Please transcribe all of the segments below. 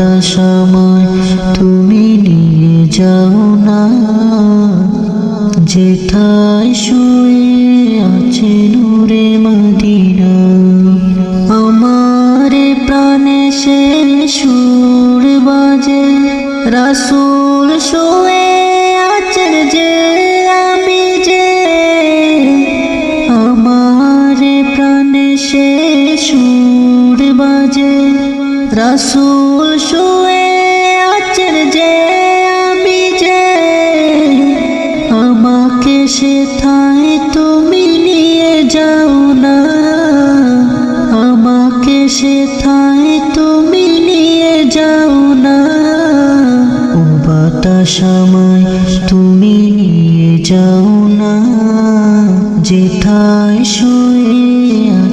বাতাসময় তুমি নিয়ে যাও না। যেথায় শুয়ে আছে নূরে মদিনা, আমার প্রাণে সে সুর বাজে। রাসুল শুয়ে আছেন যে আমি যে, আমার প্রাণে সে সুর বাজে। রাসুল শুয়ে আছেন যে আমি যে। আমাকে সেথায় তুমি নিয়ে যাও না। আমাকে সেথায় তুমি নিয়ে যাও না। ও বাতাসময় তুমি নিয়ে যাও না। যেথায় শুয়ে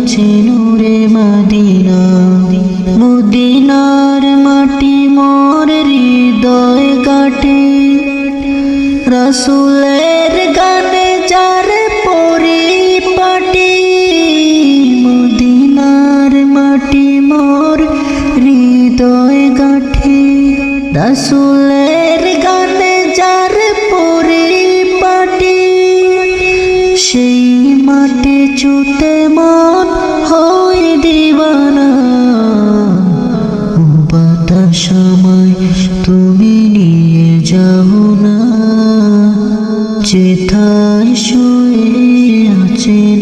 কাটে রসুলের গানে যার পরিপাটি, মদিনার মাটি মোর হৃদয় গাঠে। রসুলের গানে যার পরিপাটি, সেই মাটি চুতে মন যাও না চেথায় শুয়ে আছেন